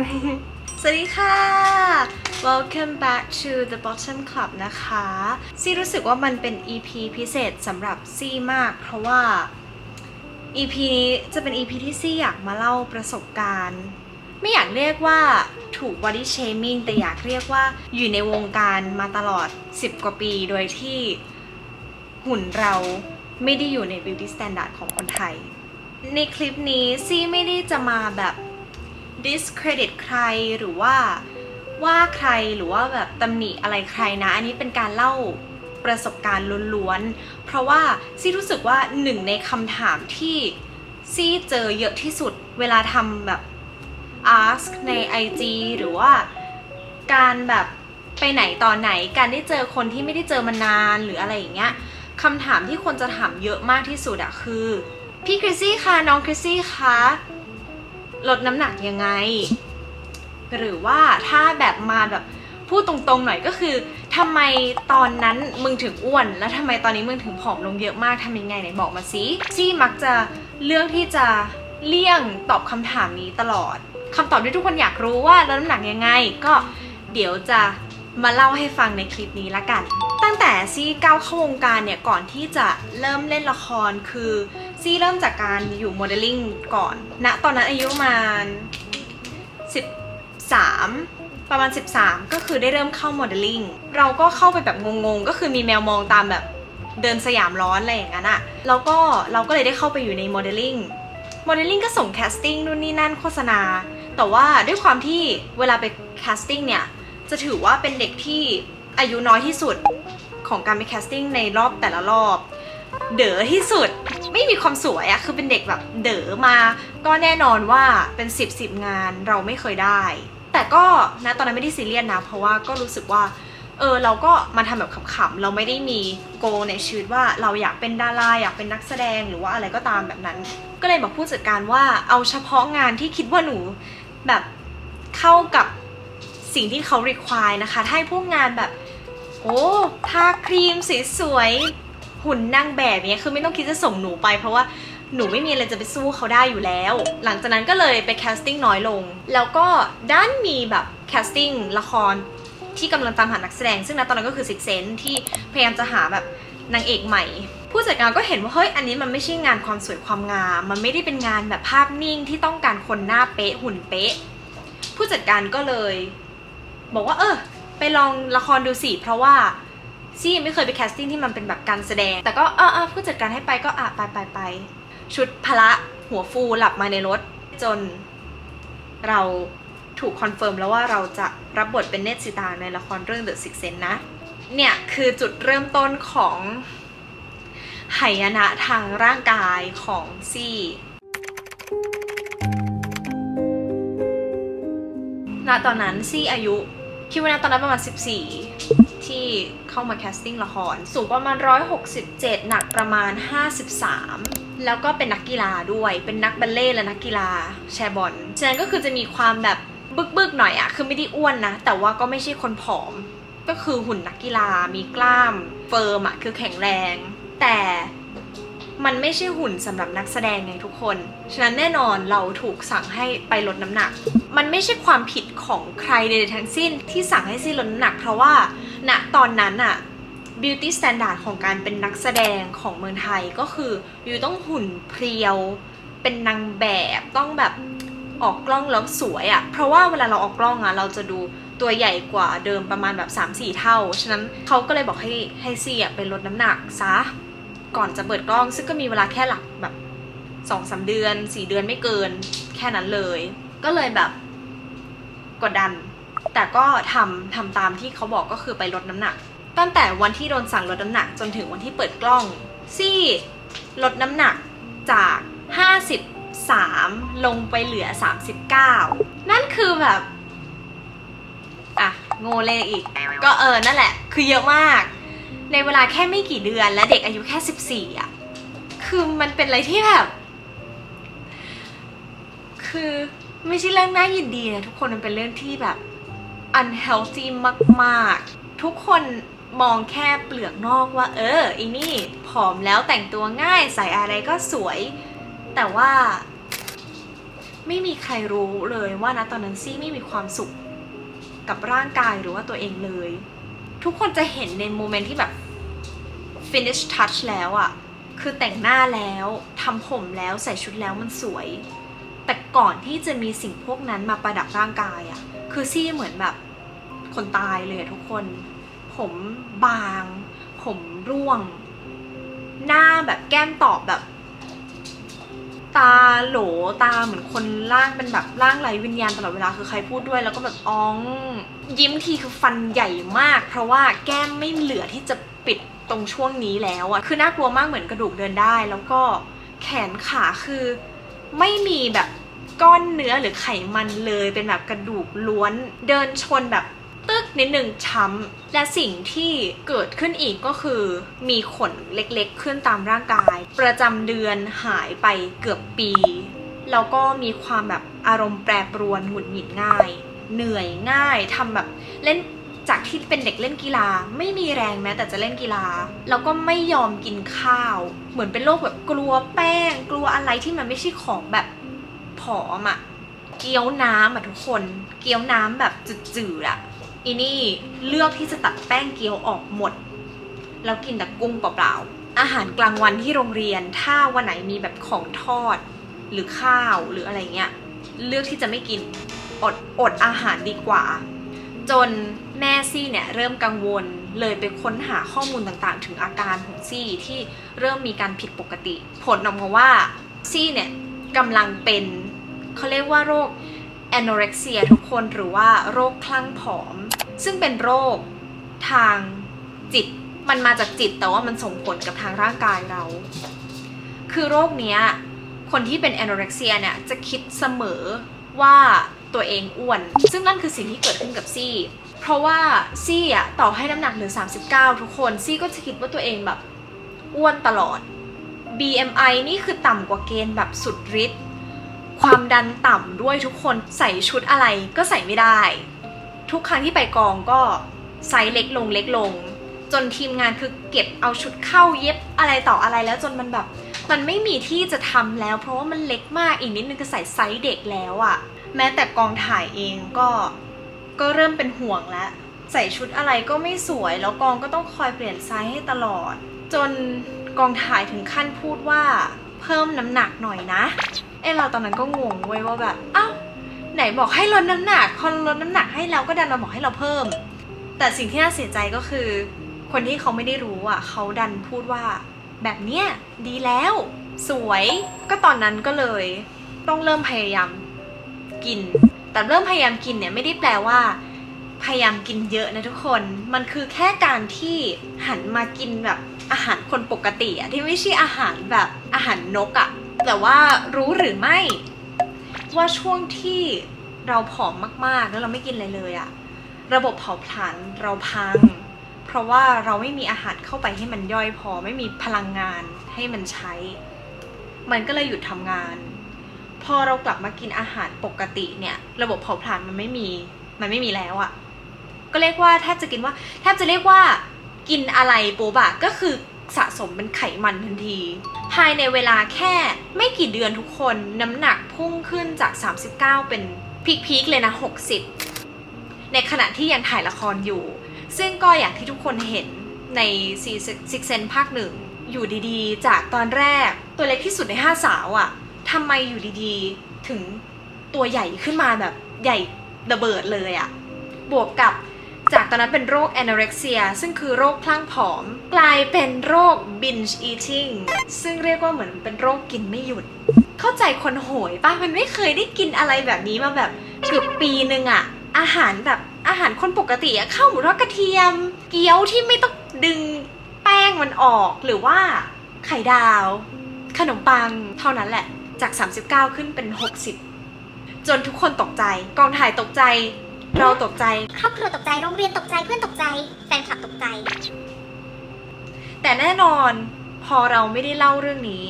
สวัสดีค่ะ Welcome back to the Bottom Club นะคะซี่รู้สึกว่ามันเป็น EP พิเศษสำหรับซี่มาก เพราะว่า EP นี้จะเป็น EP ที่ซี่อยากมาเล่าประสบการณ์ ไม่อยากเรียกว่าถูก body shaming แต่อยากเรียกว่าอยู่ในวงการมาตลอด 10 กว่าปีโดยที่หุ่นเราไม่ได้อยู่ใน beauty standard ของคนไทย ในคลิปนี้ซี่ไม่ได้จะมาแบบ discredit ใครหรือว่าว่าใครหรือว่าแบบตำหนิอะไรใครนะ อันนี้เป็นการเล่าประสบการณ์ล้วนๆ เพราะว่าซี่รู้สึกว่าหนึ่งในคำถามที่ซี่เจอเยอะที่สุดเวลาทำแบบ ask ใน IG หรือว่าการแบบไปไหนตอนไหน การได้เจอคนที่ไม่ได้เจอมานานหรืออะไรอย่างเงี้ยคำถามที่คนจะถามเยอะมากที่สุดอะคือ พี่คริสซี่คะน้องคริสซี่คะ ลดน้ำหนักยังไง หรือว่าถ้าแบบมาแบบพูดตรงๆหน่อยก็คือทำไมตอนนั้นมึงถึงอ้วน แล้วทำไมตอนนี้มึงถึงผอมลงเยอะมากทำยังไงไหนบอกมาสิซี่มักจะเลือกที่จะเลี่ยงตอบคำถามนี้ตลอดคำตอบที่ทุกคนอยากรู้ว่าลดน้ำหนักยังไง ก็เดี๋ยวจะ มาเล่าให้ฟังในคลิปนี้ละกัน ตั้งแต่ซี่ก้าวเข้าวงการเนี่ย ก่อนที่จะเริ่มเล่นละครคือซี่เริ่มจากการอยู่โมเดลลิ่งก่อนณตอนนั้นอายุประมาณ13ประมาณ 13 ก็คือได้เริ่มเข้าโมเดลลิ่ง เราก็เข้าไปแบบงงๆ ก็คือมีแมวมองตามแบบเดินสยามร้อนอะไรอย่างนั้นอะแล้วก็เราก็เลยได้เข้าไปอยู่ในโมเดลลิ่ง โมเดลลิ่งก็ส่งแคสติ้งนู่นนี่นั่นโฆษณา แต่ว่าด้วยความที่เวลาไปแคสติ้งเนี่ย จะถือว่าเป็นเด็กที่อายุน้อยที่สุดของการไปแคสติ้งในรอบแต่ละรอบ เด๋อที่สุดไม่มีความสวยอะคือเป็นเด็กแบบเด๋อมา ก็แน่นอนว่าเป็น 10บสงานเราไม่เคยได้ แต่ก็นะตอนนั้นไม่ได้ซีเรียสนะ เพราะว่าก็รู้สึกว่าเออเราก็มาทำแบบขำๆ เราไม่ได้มีโกในชีวิตว่าเราอยากเป็นดาราอยากเป็นนักแสดงหรือว่าอะไรก็ตามแบบนั้น ก็เลยบอกผู้จัดการว่าเอาเฉพาะงานที่คิดว่าหนูแบบเข้ากับ สิ่งที่เขา require นะคะ ถ้าให้พวกงานแบบ โอ้ทาครีมสวยๆหุ่นนางแบบเนี้ยคือไม่ต้องคิดจะส่งหนูไป เพราะว่าหนูไม่มีอะไรจะไปสู้เขาได้อยู่แล้ว หลังจากนั้นก็เลยไปแคสติ้งน้อยลง แล้วก็ด้านมีแบบแคสติ้งละครที่กำลังตามหานักแสดง ซึ่งณตอนนั้นก็คือซิกเซนที่พยายามจะหาแบบนางเอกใหม่ ผู้จัดการก็เห็นว่าเฮ้ยอันนี้มันไม่ใช่งานความสวยความงาม มันไม่ได้เป็นงานแบบภาพนิ่งที่ต้องการคนหน้าเป๊ะหุ่นเป๊ะ ผู้จัดการก็เลย บอกว่าเออไปลองละครดูสิเพราะว่าซี่ยังไม่เคยไปแคสติ้งที่มันเป็นแบบการแสดง แต่ก็เออเออผู้จัดการให้ไปก็อะไปไปไปชุดพละหัวฟูหลับมาในรถจน เราถูกคอนเฟิร์มแล้วว่าเราจะรับบทเป็นเนตสิตาในละครเรื่อง The Six Sense นะ เนี่ยคือจุดเริ่มต้นของไหายนะทางร่างกายของซี่ณตอนนั้นซี่อายุ คิดว่าณตอนนั้นประมาณ 14 ที่เข้ามาแคสติ้งละคร สูงประมาณ 167 หนักประมาณ 53 แล้วก็เป็นนักกีฬาด้วย เป็นนักบัลเล่และนักกีฬาแชร์บอล ฉะนั้นก็คือจะมีความแบบบึกๆหน่อยอะคือไม่ได้อ้วนนะ แต่ว่าก็ไม่ใช่คนผอม ก็คือหุ่นนักกีฬา มีกล้าม เฟิร์มอะคือแข็งแรง แต่ มันไม่ใช่หุ่นสำหรับนักแสดงไงทุกคน ฉะนั้นแน่นอนเราถูกสั่งให้ไปลดน้ำหนัก มันไม่ใช่ความผิดของใครใดๆทั้งสิ้นที่สั่งให้ซีลดน้ำหนัก เพราะว่าณตอนนั้นอะ beauty standard ของการเป็นนักแสดงของเมืองไทยก็คืออยู่ต้องหุ่นเพรียว เป็นนางแบบต้องแบบออกกล้องแล้วสวยอะเพราะว่าเวลาเราออกกล้องอะเราจะดูตัวใหญ่กว่าเดิมประมาณแบบ 3-4 เท่า ฉะนั้นเขาก็เลยบอกให้ให้ซี่อะไปลดน้ำหนักซะ ก่อนจะเปิดกล้อง ซึ่งก็มีเวลาแค่หลักแบบสองสาเดือนสี่เดือนไม่เกิน แค่นั้นเลย ก็เลยแบบกดดัน แต่ก็ทำทำตามที่เขาบอกก็คือไปลดน้ำหนัก ตั้งแต่วันที่โดนสั่งลดน้ำหนักจนถึงวันที่เปิดกล้องซี่ลดน้ำหนักจาก 53 ลงไปเหลือ 39 นั่นคือแบบ อะ โง่เลขอีก ก็เออ นั่นแหละ คือเยอะมาก ในเวลาแค่ไม่กี่เดือนและเด็กอายุแค่ 14อะ คือมันเป็นอะไรที่แบบ คือไม่ใช่เรื่องน่ายินดีนะทุกคนมันเป็นเรื่องที่แบบ unhealthy มากๆ ทุกคนมองแค่เปลือกนอกว่า เอออีนี่ผอมแล้วแต่งตัวง่ายใส่อะไรก็สวย แต่ว่าไม่มีใครรู้เลยว่านะตอนนั้นซี่ไม่มีความสุขกับร่างกายหรือว่าตัวเองเลย ทุกคนจะเห็นในโมเมนต์ที่แบบ finish touch แล้วอะคือแต่งหน้าแล้วทำผมแล้วใส่ชุดแล้วมันสวย แต่ก่อนที่จะมีสิ่งพวกนั้นมาประดับร่างกายอะคือซี่เหมือนแบบคนตายเลยทุกคน ผมบาง ผมร่วง หน้าแบบแก้มตอบแบบ ตาโหลตาเหมือนคนร่างเป็นแบบร่างไรวิญญาณตลอดเวลาคือใครพูดด้วยแล้วก็แบบอ้อง ยิ้มทีคือฟันใหญ่มาก เพราะว่าแก้มไม่เหลือที่จะ ตรงช่วงนี้แล้วอะคือน่ากลัวมากเหมือนกระดูกเดินได้ แล้วก็แขนขาคือไม่มีแบบก้อนเนื้อหรือไขมันเลยเป็นแบบกระดูกล้วนเดินชนแบบตึกนิดหนึ่งช้ำและสิ่งที่เกิดขึ้นอีกก็คือมีขนเล็กๆ ขึ้นตามร่างกาย ประจำเดือนหายไปเกือบปี แล้วก็มีความแบบอารมณ์แปรปรวนหงุดหงิดง่าย เหนื่อยง่ายทำแบบเล่น จากที่เป็นเด็กเล่นกีฬา ไม่มีแรงแม้แต่จะเล่นกีฬา แล้วก็ไม่ยอมกินข้าว เหมือนเป็นโรคแบบกลัวแป้ง กลัวอะไรที่มันไม่ใช่ของแบบผอมอะเกี๊ยวน้ำอะทุกคน เกี๊ยวน้ำแบบจืดๆอะอีนี่เลือกที่จะตัดแป้งเกี๊ยวออกหมด แล้วกินแต่กุ้งเปล่าๆอาหารกลางวันที่โรงเรียนถ้าวันไหนมีแบบของทอด หรือข้าวหรืออะไรเงี้ยเลือกที่จะไม่กินอดอดอาหารดีกว่า จนแม่ซี่เนี่ยเริ่มกังวลเลยไปค้นหาข้อมูลต่างๆ ถึงอาการของซี่ที่เริ่มมีการผิดปกติ ผลออกมาว่าซี่เนี่ยกำลังเป็นเขาเรียกว่าโรค anorexia ทุกคนหรือว่าโรคคลั่งผอม ซึ่งเป็นโรคทางจิตมันมาจากจิตแต่ว่ามันส่งผลกับทางร่างกายเรา คือโรคเนี้ยคนที่เป็น anorexia เนี่ยจะคิดเสมอว่า ตัวเองอ้วน ซึ่งนั่นคือสิ่งที่เกิดขึ้นกับซี่ เพราะว่าซี่อะต่อให้น้ำหนักเหลือ39 ทุกคน ซี่ก็จะคิดว่าตัวเองแบบอ้วนตลอด BMI นี่คือต่ำกว่าเกณฑ์แบบสุดฤทธิ์ความดันต่ำด้วยทุกคนใส่ชุดอะไรก็ใส่ไม่ได้ ทุกครั้งที่ไปกองก็ไซส์เล็กลงเล็กลง จนทีมงานคือเก็บเอาชุดเข้าเย็บอะไรต่ออะไรแล้วจนมันแบบ มันไม่มีที่จะทำแล้ว เพราะว่ามันเล็กมากอีกนิดนึงก็ใส่ไซส์เด็กแล้วอะ แม้แต่กองถ่ายเองก็ก็เริ่มเป็นห่วงแล้ว ใส่ชุดอะไรก็ไม่สวย แล้วกองก็ต้องคอยเปลี่ยนไซส์ให้ตลอด จนกองถ่ายถึงขั้นพูดว่าเพิ่มน้ำหนักหน่อยนะ เอ้เราตอนนั้นก็งงเว้ยว่าแบบอ้าวไหนบอกให้ลดน้ำหนักพอลดน้ำหนักให้แล้วก็ดันมาบอกให้เราเพิ่ม แต่สิ่งที่น่าเสียใจก็คือ คนที่เขาไม่ได้รู้อะเขาดันพูดว่า แบบเนี้ยดีแล้ว สวย ก็ตอนนั้นก็เลย ต้องเริ่มพยายาม กิน แต่เริ่มพยายามกินเนี่ยไม่ได้แปลว่า พยายามกินเยอะนะทุกคน มันคือแค่การที่หันมากินแบบอาหารคนปกติอะที่ไม่ใช่อาหารแบบอาหารนกอะแต่ว่ารู้หรือไม่ ว่าช่วงที่เราผอมมากๆ แล้วเราไม่กินอะไรเลยอะระบบเผาผลาญเราพัง เพราะว่าเราไม่มีอาหารเข้าไปให้มันย่อยพอไม่มีพลังงานให้มันใช้ มันก็เลยหยุดทำงาน พอเรากลับมากินอาหารปกติเนี่ย ระบบเผาผลาญมันไม่มี มันไม่มีแล้วอะ่ะ ก็เรียกว่าแทบจะกินว่า แทบจะเรียกว่ากินอะไรปูบะก็คือสะสมเป็นไขมันทันที ภายในเวลาแค่ไม่กี่เดือนทุกคนน้ำหนักพุ่งขึ้นจาก 39 เป็นพีคๆเลยนะ 60 ในขณะที่ยังถ่ายละครอยู่ ซึ่งก็อย่างที่ทุกคนเห็นในซีซิกเซนภาคหนึ่งอยู่ดีๆ จากตอนแรกตัวเล็กที่สุดในห้าสาวอะ่ะ ทำไมอยู่ดีๆ ถึงตัวใหญ่ขึ้นมาแบบใหญ่ระเบิดเลยอะ่ะบวกกับจากตอนนั้นเป็นโรค anorexia ซึ่งคือโรคคลั่งผอม กลายเป็นโรค binge eating ซึ่งเรียกว่าเหมือนเป็นโรคกินไม่หยุด เข้าใจคนโหยป่ะ มันไม่เคยได้กินอะไรแบบนี้มาแบบเกือบปีนึงอะอาหารแบบอาหารคนปกติอะข้าวหมูทอดกระเทียม เกี๊ยวที่ไม่ต้องดึงแป้งมันออกหรือว่าไข่ดาว ขนมปังเท่านั้นแหละ จาก 39 ขึ้นเป็น 60 จนทุกคนตกใจ กองถ่ายตกใจ เราตกใจ ครอบครัวตกใจโรงเรียนตกใจเพื่อนตกใจ แฟนคลับตกใจ แต่แน่นอนพอเราไม่ได้เล่าเรื่องนี้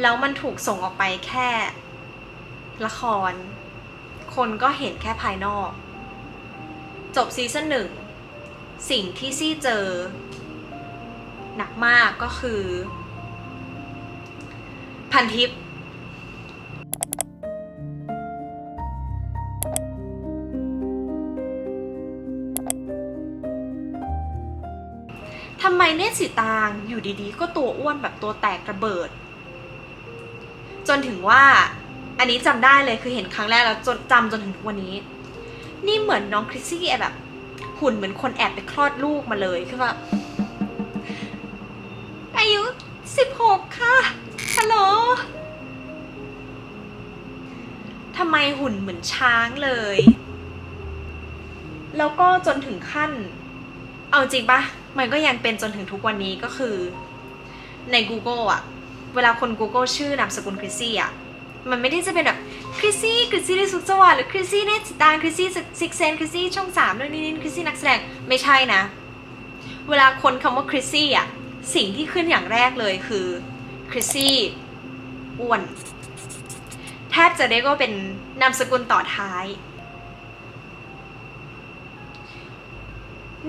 แล้วมันถูกส่งออกไปแค่ ละคร คนก็เห็นแค่ภายนอก จบซีซั่นหนึ่ง สิ่งที่ซี่เจอ หนักมากก็คือันทิพทำไมเนตสิตางอยู่ดีๆ ก็ตัวอ้วนแบบตัวแตกระเบิด จนถึงว่าอันนี้จำได้เลยคือเห็นครั้งแรกแล้วจนจำจนถึงทุกวันนี้ นี่เหมือนน้องคริสซี่แบบ หุ่นเหมือนคนแอบไปคลอดลูกมาเลยคือแบบอายุสิบหกค่ะ ฮัลโหลทำไมหุ่นเหมือนช้างเลย แล้วก็จนถึงขั้น เอาจริงปะมันก็ยังเป็นจนถึงทุกวันนี้ก็คือ ใน Google อะเวลาคน Google ชื่อนามสกุลคริสซี่อะมันไม่ได้จะเป็นแบบคริสซี่คริสซี่ในสุขสวัสดิ์หรือคริสซี่เนตจิตาคริสซี่ซิกเซนคริสซี่ช่องสามเรื่องนี้นี่คริสซี่นักแสดงไม่ใช่นะ เวลาคนคำว่าคริสซี่อะสิ่งที่ขึ้นอย่างแรกเลยคือ คริสซี่อ้วนแทบจะเรียกว่าเป็นนามสกุลต่อท้าย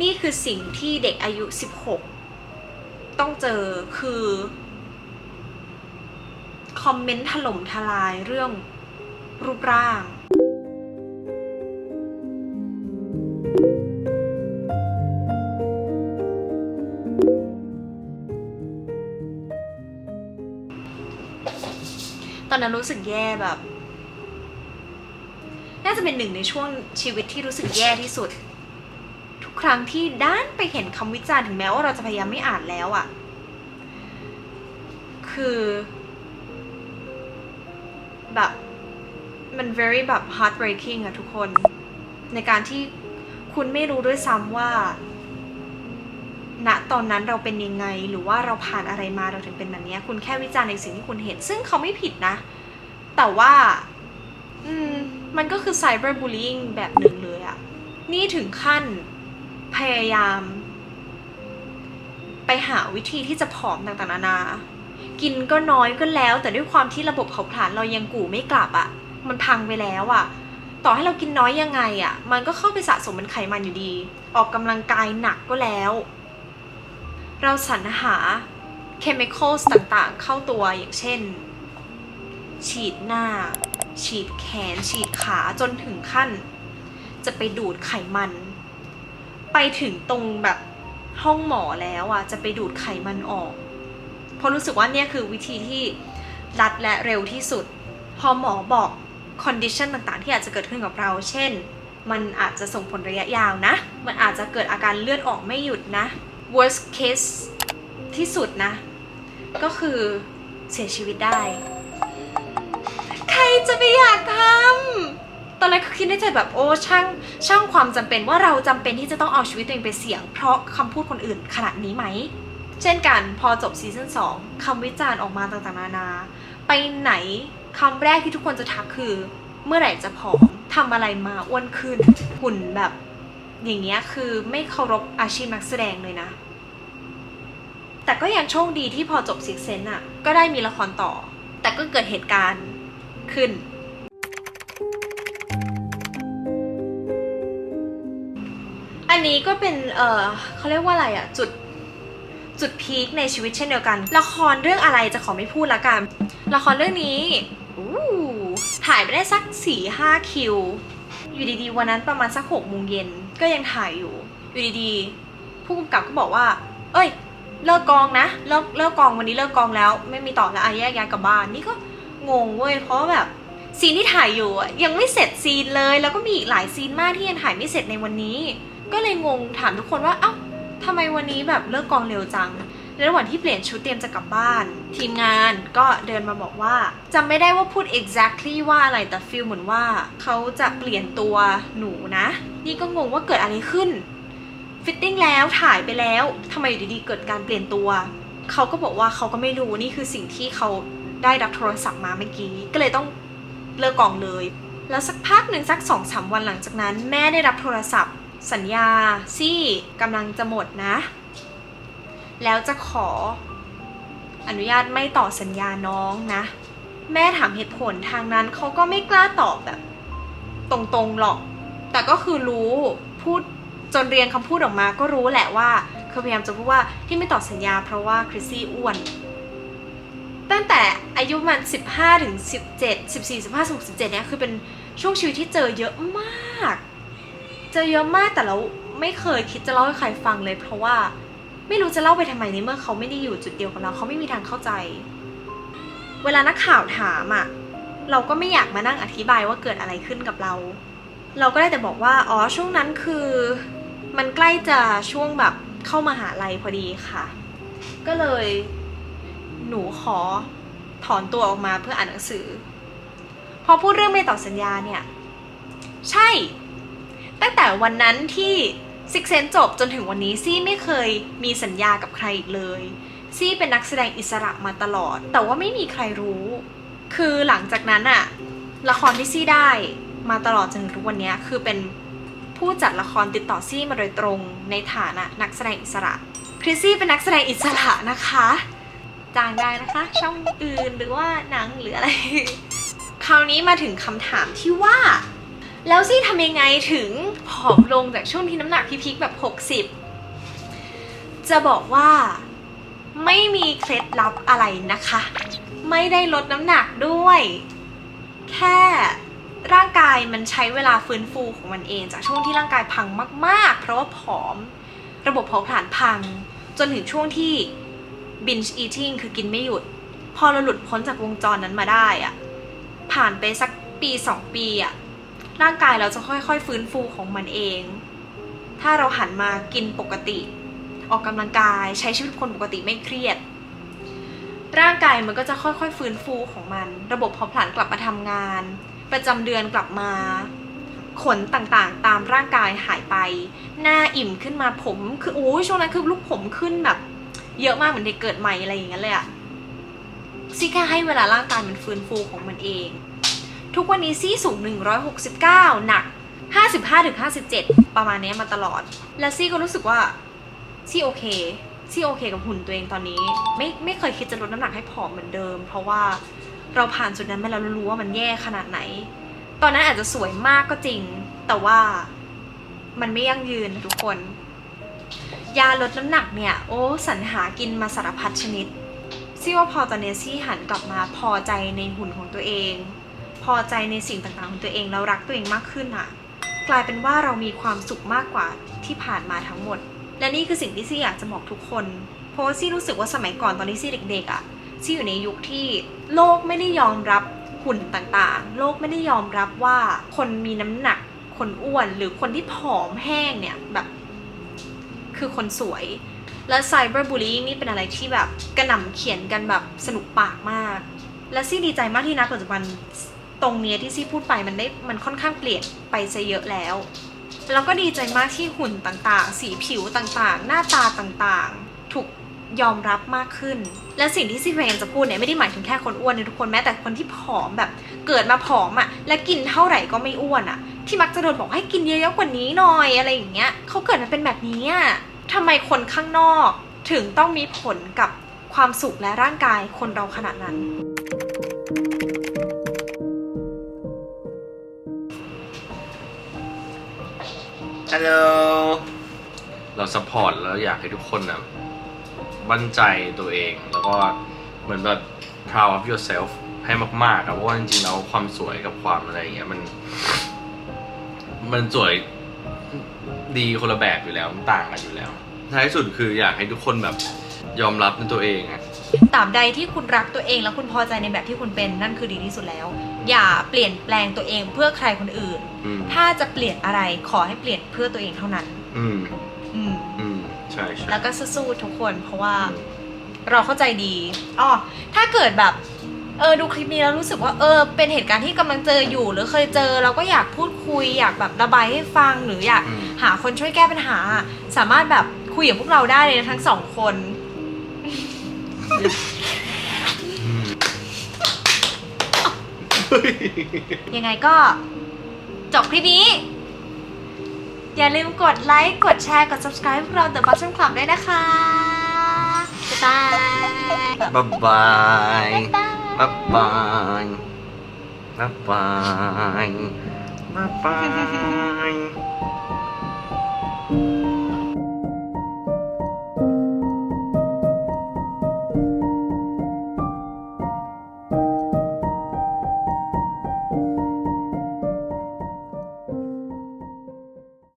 นี่คือสิ่งที่เด็กอายุ 16 ต้องเจอคือ คอมเมนต์ถล่มทลายเรื่องรูปร่าง อนนั้นรู้สึกแย่แบบ น่าจะเป็นหนึ่งในช่วงชีวิตที่รู้สึกแย่ที่สุด ทุกครั้งที่ด้านไปเห็นคำวิจารณ์ถึงแม้ว่าเราจะพยายามไม่อ่านแล้วอะ่ะ คือ แบบมัน very แบบ heartbreaking อะทุกคน ในการที่คุณไม่รู้ด้วยซ้ำว่า ณตอนนั้นเราเป็นยังไง หรือว่าเราผ่านอะไรมาเราถึงเป็นแบบนี้ คุณแค่วิจารณ์ในสิ่งที่คุณเห็น ซึ่งเขาไม่ผิดนะ แต่ว่าอืมมันก็คือ cyber bullying แบบหนึ่งเลยอะนี่ถึงขั้นพยายาม ไปหาวิธีที่จะผอมต่างๆนานา กินก็น้อยก็แล้ว แต่ด้วยความที่ระบบเผาผลาญเรายังกู่ไม่กลับอะ่ะมันพังไปแล้วอะ่ะต่อให้เรากินน้อยยังไงอะ่ะมันก็เข้าไปสะสมเป็นไขมันอยู่ดี ออกกำลังกายหนักก็แล้ว เราสรรหา chemicals ต่างๆ เข้าตัวอย่างเช่น ฉีดหน้า ฉีดแขน ฉีดขาจนถึงขั้น จะไปดูดไขมัน ไปถึงตรงแบบห้องหมอแล้วอะจะไปดูดไขมันออก เพราะรู้สึกว่าเนี่ยคือวิธีที่รัดและเร็วที่สุด พอหมอบอกคอนดิชันต่างๆ ที่อาจจะเกิดขึ้นกับเรา เช่น มันอาจจะส่งผลระยะยาวนะ มันอาจจะเกิดอาการเลือดออกไม่หยุดนะ worst case ที่สุดนะ ก็คือเสียชีวิตได้ ใครจะไปอยากทำตอนแรกก็คิดในใจแบบโอ้ช่างช่างความจำเป็นว่าเราจำเป็นที่จะต้องเอาชีวิตตัวเองไปเสี่ยง เพราะคำพูดคนอื่นขนาดนี้ไหม เช่นกันพอจบซีซั่น2คำวิจารณ์ออกมาต่างๆ นานา ไปไหนคำแรกที่ทุกคนจะทักคือ เมื่อไหร่จะผอมทำอะไรมาอ้วนขึ้นหุ่นแบบ อย่างเงี้ยคือไม่เคารพอาชีพนักแสดงเลยนะ แต่ก็ยังโชคดีที่พอจบซิกเซนอะก็ได้มีละครต่อ แต่ก็เกิดเหตุการณ์ขึ้น อันนี้ก็เป็น เออเขาเรียกว่าอะไรอะจุดจุดพีคในชีวิตเช่นเดียวกัน ละครเรื่องอะไรจะขอไม่พูดละกัน ละครเรื่องนี้ถ่ายไปได้สักสี่ห้าคิว อยู่ดีๆ วันนั้นประมาณสักหกโมงเย็น ก็ยังถ่ายอยู่อยู่ดีๆผู้กำกับก็บอกว่า เอ้ย เลิกกองนะเลิกเลิกกองวันนี้เลิกกองแล้ว ไม่มีต่อแล้วอาแยกย้ายกลับบ้านนี่ก็งงเว้ยเพราะแบบซีนที่ถ่ายอยู่อะยังไม่เสร็จซีนเลย แล้วก็มีอีกหลายซีนมากที่ยังถ่ายไม่เสร็จในวันนี้ ก็เลยงงถามทุกคนว่าเอ้าทำไมวันนี้แบบเลิกกองเร็วจัง ในระหว่างที่เปลี่ยนชุดเตรียมจะกลับบ้าน ทีมงานก็เดินมาบอกว่าจำไม่ได้ว่าพูด exactly ว่าอะไรแต่ฟีลเหมือนว่าเขาจะเปลี่ยนตัวหนูนะ นี่ก็งงว่าเกิดอะไรขึ้นฟิตติ้งแล้วถ่ายไปแล้วทำไมอยู่ดีๆเกิดการเปลี่ยนตัวเขาก็บอกว่าเขาก็ไม่รู้นี่คือสิ่งที่เขาได้รับโทรศัพท์มาเมื่อกี้ ก็เลยต้องเลิกกองเลย แล้วสักพักหนึ่งสักสองสามวันหลังจากนั้น แม่ได้รับโทรศัพท์ สัญญาซี่กำลังจะหมดนะ แล้วจะขออนุญาตไม่ต่อสัญญาน้องนะ แม่ถามเหตุผลทางนั้นเขาก็ไม่กล้าตอบแบบ ตรงๆหรอก แต่ก็คือรู้พูดจนเรียนคำพูดออกมาก็รู้แหละว่าคือพยายามจะพูดว่าที่ไม่ต่อสัญญาเพราะว่าคริสซี่อ้วน ตั้งแต่อายุมัน 15ถึง17 14 15 16 17เนี่ยคือเป็นช่วงชีวิตที่เจอเยอะมาก เจอเยอะมากแต่เราไม่เคยคิดจะเล่าให้ใครฟังเลย เพราะว่า ไม่รู้จะเล่าไปทำไมในเมื่อเขาไม่ได้อยู่จุดเดียวกับเราเขาไม่มีทางเข้าใจ เวลานักข่าวถามอะเราก็ไม่อยากมานั่งอธิบายว่าเกิดอะไรขึ้นกับเรา เราก็ได้แต่บอกว่าอ๋อช่วงนั้นคือ มันใกล้จะช่วงแบบเข้ามาหาลัยพอดีค่ะ ก็เลยหนูขอถอนตัวออกมาเพื่ออ่านหนังสือ พอพูดเรื่องไม่ต่อสัญญาเนี่ย ใช่ ตั้งแต่วันนั้นที่ ซิกเซนจบจนถึงวันนี้ซี่ไม่เคยมีสัญญากับใครอีกเลย ซี่เป็นนักแสดงอิสระมาตลอด แต่ว่าไม่มีใครรู้ คือหลังจากนั้นอะละครที่ซี่ได้มาตลอดจนถึงทุกวันนี้คือเป็นผู้จัดละครติดต่อซี่มาโดยตรงในฐานะนักแสดงอิสระคริซี่เป็นนักแสดงอิสระนะคะจ้างได้นะคะ ช่องอื่นหรือว่าหนังหรืออะไร คราวนี้มาถึงคำถามที่ว่า แล้วซี่ทำยังไงถึงผอมลงจากช่วงที่น้ำหนักพีคๆแบบ 60 จะบอกว่าไม่มีเคล็ดลับอะไรนะคะ ไม่ได้ลดน้ำหนักด้วย แค่ร่างกายมันใช้เวลาฟื้นฟูของมันเอง จากช่วงที่ร่างกายพังมาก ๆ เพราะว่าผอม ระบบเผาผลาญพัง จนถึงช่วงที่ binge eating คือกินไม่หยุด พอเราหลุดพ้นจากวงจรนั้นมาได้อะผ่านไปสักปีสองปีอะ ร่างกายเราจะค่อยๆ ฟื้นฟูของมันเอง ถ้าเราหันมากินปกติ ออกกำลังกายใช้ชีวิตคนปกติไม่เครียด ร่างกายมันก็จะค่อยๆ ฟื้นฟูของมัน ระบบเผาผลาญกลับมาทำงาน ประจำเดือนกลับมาขนต่างๆ ตามร่างกายหายไป หน้าอิ่มขึ้นมาผมคือโอ้ยช่วงนั้นคือลูกผมขึ้นแบบ เยอะมากเหมือนเด็กเกิดใหม่อะไรอย่างเงี้ยเลยอะซี่แค่ให้เวลาร่างกายมันฟื้นฟูของมันเอง ทุกวันนี้ซี่สูง 169 หนัก 55-57 ประมาณนี้มาตลอด และซี่ก็รู้สึกว่าซี่โอเคซี่โอเคกับหุ่นตัวเองตอนนี้ ไม่ไม่เคยคิดจะลดน้ำหนักให้ผอมเหมือนเดิม เพราะว่าเราผ่านจุดนั้นมาแล้วรู้ว่ามันแย่ขนาดไหน ตอนนั้นอาจจะสวยมากก็จริง แต่ว่ามันไม่ยั่งยืนนะทุกคน ยาลดน้ำหนักเนี่ย โอ้สรรหากินมาสารพัดชนิดซี่ว่าพอตอนนี้ซี่หันกลับมาพอใจในหุ่นของตัวเอง อใจในสิ่งต่างๆของตัวเองแล้วรักตัวเองมากขึ้นอะกลายเป็นว่าเรามีความสุขมากกว่าที่ผ่านมาทั้งหมด และนี่คือสิ่งที่ซี่อยากจะบอกทุกคน เพราะว่าซี่รู้สึกว่าสมัยก่อนตอนที่ซี่เด็กๆอะซี่อยู่ในยุคที่โลกไม่ได้ยอมรับหุ่นต่างๆ โลกไม่ได้ยอมรับว่าคนมีน้ำหนัก คนอ้วนหรือคนที่ผอมแห้งเนี่ยแบบ คือคนสวย และไซเบอร์บูล i นี่เป็นอะไรที่แบบกระหน่ำเขียนกันแบบสนุกปากมาก และซี่ดีใจมากที่นะปัจจุบัน ตรงเนี้ยที่ซี่พูดไปมันได้มันค่อนข้างเปลี่ยนไปซะเยอะแล้ว แล้วก็ดีใจมากที่หุ่นต่างๆ สีผิวต่างๆ หน้าตาต่างๆ ถูกยอมรับมากขึ้น และสิ่งที่ซี่พยายามจะพูดเนี่ยไม่ได้หมายถึงแค่คนอ้วนนะทุกคนแม้แต่คนที่ผอมแบบเกิดมาผอมอะ่ะและกินเท่าไหร่ก็ไม่อ้วนอะ่ะ ที่มักจะโดนบอกให้กินเยอะๆกว่านี้หน่อยอะไรอย่างเงี้ยเขาเกิดมาเป็นแบบนี้อะทำไมคนข้างนอกถึงต้องมีผลกับความสุขและร่างกายคนเราขนาดนั้น ฮัลโหล เราสปอร์ตแล้วอยากให้ทุกคนนะมั่นใจตัวเอง แล้วก็เหมือนแบบ proud of yourself ให้มากๆครับเพราะว่าจริงๆแล้วความสวยกับความอะไรอย่างเงี้ยมัน มันสวยดีคนละแบบอยู่แล้วมันต่างกันอยู่แล้วท้ายสุดคืออยากให้ทุกคนแบบยอมรับในตัวเองอะตราบใดที่คุณรักตัวเอง และคุณพอใจในแบบที่คุณเป็นนั่นคือดีที่สุดแล้ว อย่าเปลี่ยนแปลงตัวเองเพื่อใครคนอื่นอืม ถ้าจะเปลี่ยนอะไรขอให้เปลี่ยนเพื่อตัวเองเท่านั้น อืมอืมอืมใช่ใช่แล้วก็สู้ๆทุกคนเพราะว่าเราเข้าใจดีอ๋อถ้าเกิดแบบเออดูคลิปนี้แล้วรู้สึกว่าเออเป็นเหตุการณ์ที่กำลังเจออยู่ หรือเคยเจอเราก็อยากพูดคุยอยากแบบระบายให้ฟังหรืออยากอืมหาคนช่วยแก้ปัญหา สามารถแบบคุยกับพวกเราได้เลยนะทั้งสองคนอืมยังไงก็ จบคลิปนี้ อย่าลืมกดไลค์ กดแชร์ กด subscribe พวกเรา The Bottom Club ด้วยนะคะ บ๊ายบายบ๊ายบายบ๊ายบายบ๊ายบายบ๊ายบายบ๊ายบาย